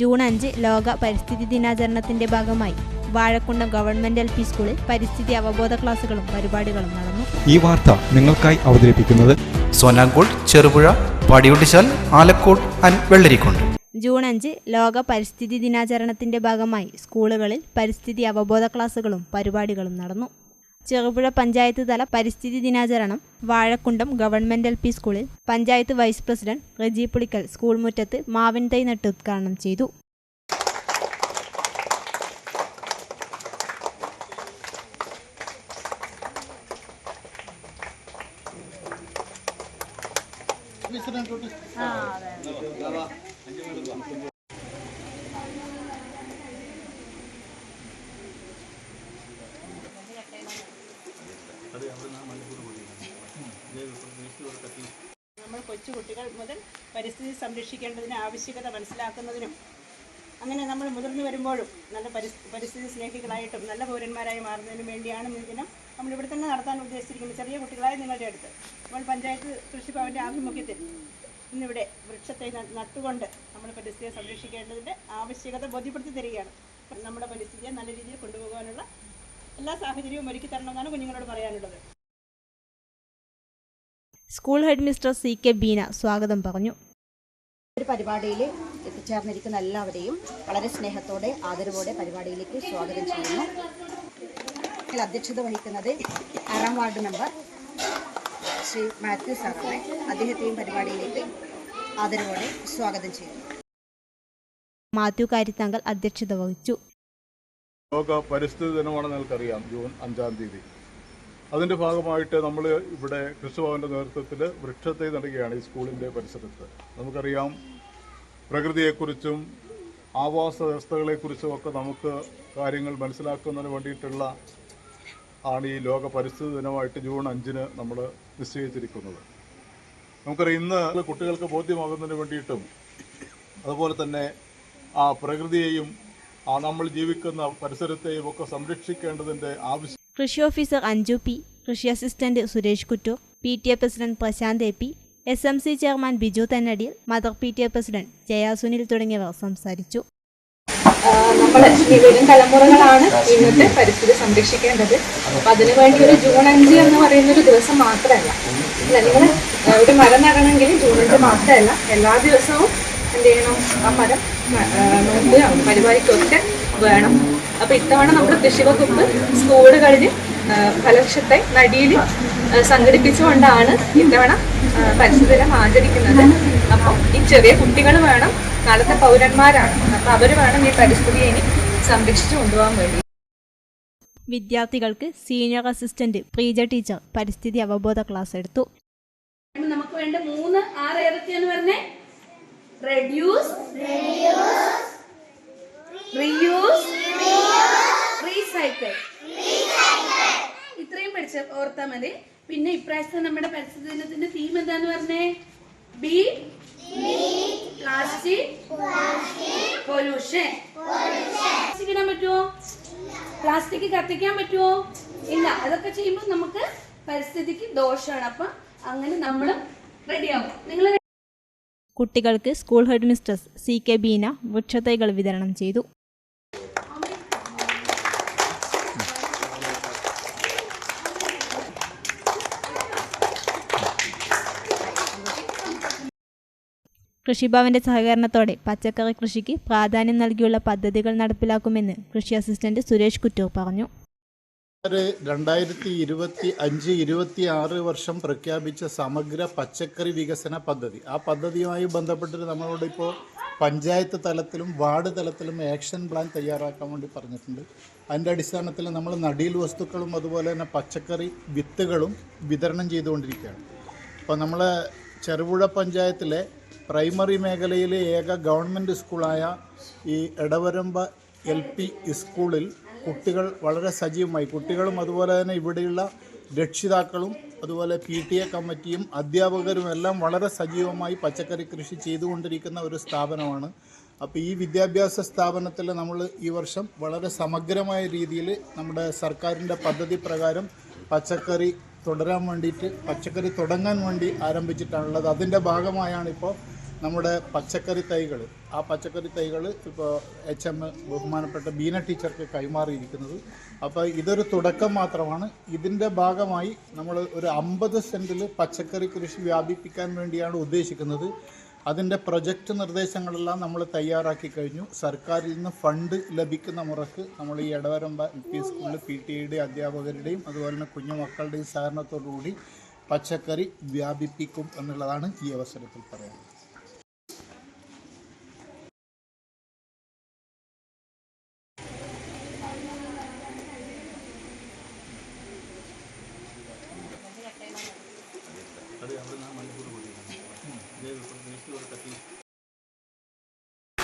June അഞ്ച് ലോക പരിസ്ഥിതി ദിനാചരണത്തിന്റെ ഭാഗമായി വാഴക്കുണ്ടം ഗവൺമെന്റ് എൽ പി സ്കൂളിൽ പരിസ്ഥിതി അവബോധ ക്ലാസുകളും പരിപാടികളും നടന്നു. ഈ വാർത്ത നിങ്ങൾക്കായി അവതരിപ്പിക്കുന്നത് സോനാങ്കോട് ചെറുപുഴ പാടിയൊട്ടിച്ചാൽ ആലക്കോട് ആൻഡ് വെള്ളരിക്കുണ്ട്. ജൂൺ അഞ്ച് ലോക പരിസ്ഥിതി ദിനാചരണത്തിന്റെ ഭാഗമായി സ്കൂളുകളിൽ പരിസ്ഥിതി അവബോധ ക്ലാസുകളും പരിപാടികളും നടന്നു. ചെറുപുഴ പഞ്ചായത്ത് തല പരിസ്ഥിതി ദിനാചരണം വാഴക്കുണ്ടം ഗവൺമെന്റ് എൽ പി സ്കൂളിൽ panchayat vice president Reji Pulickal school മുറ്റത്ത് മാവിൻ തൈ നട്ട് ഉദ്ഘാടനം ചെയ്തു. നമ്മൾ കൊച്ചു കുട്ടികൾ മുതൽ പരിസ്ഥിതി സംരക്ഷിക്കേണ്ടതിന് ആവശ്യകത മനസ്സിലാക്കുന്നതിനും അങ്ങനെ നമ്മൾ മുതിർന്നു വരുമ്പോഴും നല്ല പരിസ് പരിസ്ഥിതി സ്നേഹികളായിട്ടും നല്ല പൗരന്മാരായി മാറുന്നതിനും വേണ്ടിയാണ് ഈ ദിനം നമ്മളിവിടെ തന്നെ നടത്താൻ ഉദ്ദേശിച്ചിരിക്കുന്നത്. ചെറിയ കുട്ടികളായ നിങ്ങളുടെ അടുത്ത്. നമ്മൾ പഞ്ചായത്ത് കൃഷിഭവന്റെ ആഭിമുഖ്യത്തിൽ ഇന്നിവിടെ വൃക്ഷത്തെ നട്ടുകൊണ്ട് നമ്മൾ പരിസ്ഥിതിയെ സംരക്ഷിക്കേണ്ടതിന്റെ ആവശ്യകത ബോധ്യപ്പെടുത്തി തരികയാണ്. നമ്മുടെ പരിസ്ഥിതിയെ നല്ല രീതിയിൽ കൊണ്ടുപോകാനുള്ള എല്ലാ സാഹചര്യവും ഒരുക്കി തരണമെന്നാണ് കുഞ്ഞുങ്ങളോട് പറയാനുള്ളത്. School head mister C K Beena സ്വാഗതം പറഞ്ഞു. ഒരു പരിപാടിയിൽ എത്തിച്ചേർന്നിരിക്കുന്ന എല്ലാവരെയും വളരെ സ്നേഹത്തോടെ ആദരവോടെ പരിപാടിയിലേക്ക് സ്വാഗതം ചെയ്യുന്നു. അധ്യക്ഷത വഹിക്കുന്നത് ആറാം വാർഡ് മെമ്പർ ശ്രീ മാത്യു സാറാണ് അദ്ദേഹത്തെയും പരിപാടിയിലേക്ക് ആദരവോടെ സ്വാഗതം ചെയ്യുന്നു. മാത്യു കാര്യത്താങ്കൽ അധ്യക്ഷത വഹിച്ചു. ലോക പരിസ്ഥിതി ദിനമാണെന്ന് നിങ്ങൾക്കറിയാം ജൂൺ അഞ്ചാം തീയതി. അതിന്റെ ഭാഗമായിട്ട് നമ്മൾ ഇവിടെ കൃഷിഭവന്റെ നേതൃത്വത്തിൽ വൃക്ഷത്തെ നടുകയാണ് ഈ സ്കൂളിന്റെ പരിസരത്ത്. നമുക്കറിയാം പ്രകൃതിയെക്കുറിച്ചും ആവാസ വ്യവസ്ഥകളെക്കുറിച്ചും ഒക്കെ നമുക്ക് കാര്യങ്ങൾ മനസ്സിലാക്കുന്നതിന് വേണ്ടിയിട്ടുള്ള ആണ് ഈ ലോക പരിസ്ഥിതി ദിനമായിട്ട് ജൂൺ അഞ്ചിന് നമ്മൾ നിശ്ചയിച്ചിരിക്കുന്നത്. നമുക്കറിയാം ഇന്ന് കുട്ടികൾക്ക് ബോധ്യമാകുന്നതിന് വേണ്ടിയിട്ടും അതുപോലെ തന്നെ ആ പ്രകൃതിയെയും ആ നമ്മൾ ജീവിക്കുന്ന പരിസരത്തെയും ഒക്കെ സംരക്ഷിക്കേണ്ടതിന്റെ ആവശ്യം കൃഷി ഓഫീസർ അഞ്ജു പി കൃഷി assistant Suresh Kuttoor P T A president Prasanth A P S M C chairman Biju തന്നടിയിൽ mother P T A president Jaya Sunil തുടങ്ങിയവർ സംസാരിച്ചു. നമ്മുടെ വരും തലമുറകളാണ് ഇന്നത്തെ പരിസ്ഥിതി സംരക്ഷിക്കേണ്ടത്. അപ്പൊ അതിനുവേണ്ടി ഒരു ജൂൺ അഞ്ച് എന്ന് പറയുന്ന ഒരു ദിവസം മാത്രമല്ല. അല്ല ഒരു മരം നടണമെങ്കിൽ ജൂൺ അഞ്ച് മാത്രമല്ല. എല്ലാ ദിവസവും എന്ത് ചെയ്യണം? ആ മരം പരിപാലിക്കൊക്കെ വേണം. അപ്പൊ ഇത്തവണ നമ്മുടെ കൃഷി സ്കൂൾ സ്കൂളുകളിൽ ഫലവൃക്ഷത്തെ നടിയിൽ സംഘടിപ്പിച്ചുകൊണ്ടാണ് ഇത്തവണ ദിനം ആചരിക്കുന്നത്. അപ്പം ഈ ചെറിയ കുട്ടികൾ വേണം നാളത്തെ പൗരന്മാരാണ്. അപ്പൊ അവർ വേണം ഈ പരിസ്ഥിതിയെ ഇനി സംരക്ഷിച്ചു കൊണ്ടുപോകാൻ വേണ്ടി. വിദ്യാർത്ഥികൾക്ക് സീനിയർ അസിസ്റ്റന്റ് പ്രീജ ടീച്ചർ പരിസ്ഥിതി അവബോധ ക്ലാസ് എടുത്തു. നമുക്ക് വേണ്ട മൂന്ന് ആറ് ഏതൊക്കെയാന്ന് പറഞ്ഞേ റെഡ്യൂസ് റീയൂസ് റീസൈക്കിൾ ഇത്രയും പഠിച്ച ഓർത്താ മതി. പിന്നെ ഇപ്രാവശ്യത്തെ നമ്മുടെ പരിസ്ഥിതി ദിനത്തിന്റെ തീം എന്താന്ന് പറഞ്ഞേ? ബി പ്ലാസ്റ്റിക് പൊല്യൂഷൻ പ്ലാസ്റ്റിക് ഇടാൻ പറ്റുമോ പ്ലാസ്റ്റിക് കത്തിക്കാൻ പറ്റുമോ ഇല്ല. അതൊക്കെ ചെയ്യുമ്പോൾ നമുക്ക് പരിസ്ഥിതിക്ക് ദോഷമാണ് അപ്പം അങ്ങനെ നമ്മളും റെഡിയാവും നിങ്ങൾ കുട്ടികൾക്ക് school headmistress C K Beena വൃക്ഷത്തൈകൾ വിതരണം ചെയ്തു. കൃഷിഭവന്റെ സഹകരണത്തോടെ പച്ചക്കറി കൃഷിക്ക് പ്രാധാന്യം നൽകിയുള്ള പദ്ധതികൾ നടപ്പിലാക്കുമെന്ന് കൃഷി അസിസ്റ്റന്റ് സുരേഷ് കുറ്റൂർ പറഞ്ഞു. രണ്ടായിരത്തി ഇരുപത്തി അഞ്ച് ഇരുപത്തി ആറ് വർഷം പ്രഖ്യാപിച്ച സമഗ്ര പച്ചക്കറി വികസന പദ്ധതി. ആ പദ്ധതിയുമായി ബന്ധപ്പെട്ട് നമ്മളോട് ഇപ്പോൾ പഞ്ചായത്ത് തലത്തിലും വാർഡ് തലത്തിലും ആക്ഷൻ പ്ലാൻ തയ്യാറാക്കാൻ വേണ്ടി പറഞ്ഞിട്ടുണ്ട്. അതിന്റെ അടിസ്ഥാനത്തിൽ നമ്മൾ നടീൽ വസ്തുക്കളും അതുപോലെ തന്നെ പച്ചക്കറി വിത്തുകളും വിതരണം ചെയ്തുകൊണ്ടിരിക്കുകയാണ്. അപ്പോൾ നമ്മൾ ചെറുപുഴ പഞ്ചായത്തിലെ പ്രൈമറി മേഖലയിലെ ഏക ഗവൺമെന്റ് സ്കൂളായ ഈ എടവരമ്പ എൽ പി സ്കൂളിൽ കുട്ടികൾ വളരെ സജീവമായി കുട്ടികളും അതുപോലെ തന്നെ ഇവിടെയുള്ള രക്ഷിതാക്കളും അതുപോലെ പി ടി എ കമ്മിറ്റിയും അധ്യാപകരും എല്ലാം വളരെ സജീവമായി പച്ചക്കറി കൃഷി ചെയ്തുകൊണ്ടിരിക്കുന്ന ഒരു സ്ഥാപനമാണ്. അപ്പോൾ ഈ വിദ്യാഭ്യാസ സ്ഥാപനത്തിൽ നമ്മൾ ഈ വർഷം വളരെ സമഗ്രമായ രീതിയിൽ നമ്മുടെ സർക്കാരിന്റെ പദ്ധതി പ്രകാരം പച്ചക്കറി തുടരാൻ വേണ്ടിയിട്ട് പച്ചക്കറി തുടങ്ങാൻ വേണ്ടി ആരംഭിച്ചിട്ടാണുള്ളത്. അതിന്റെ ഭാഗമായാണ് ഇപ്പോൾ നമ്മുടെ പച്ചക്കറി തൈകൾ ആ പച്ചക്കറി തൈകൾ ഇപ്പോൾ എച്ച് എം ബഹുമാനപ്പെട്ട ബീന ടീച്ചർക്ക് കൈമാറിയിരിക്കുന്നത്. അപ്പോൾ ഇതൊരു തുടക്കം മാത്രമാണ്. ഇതിന്റെ ഭാഗമായി നമ്മൾ ഒരു അമ്പത് സെന്റിൽ പച്ചക്കറി കൃഷി വ്യാപിപ്പിക്കാൻ വേണ്ടിയാണ് ഉദ്ദേശിക്കുന്നത്. അതിന്റെ പ്രൊജക്റ്റ് നിർദ്ദേശങ്ങളെല്ലാം നമ്മൾ തയ്യാറാക്കി കഴിഞ്ഞു. സർക്കാരിൽ നിന്ന് ഫണ്ട് ലഭിക്കുന്ന മുറക്ക് നമ്മൾ ഈ ഇടവരമ്പ എൽ പി സ്കൂളിൽ പി ടി ഐയുടെ അധ്യാപകരുടെയും അതുപോലെ തന്നെ കുഞ്ഞുമക്കളുടെയും സഹകരണത്തോടുകൂടി പച്ചക്കറി വ്യാപിപ്പിക്കും എന്നുള്ളതാണ് ഈ അവസരത്തിൽ പറയുന്നത്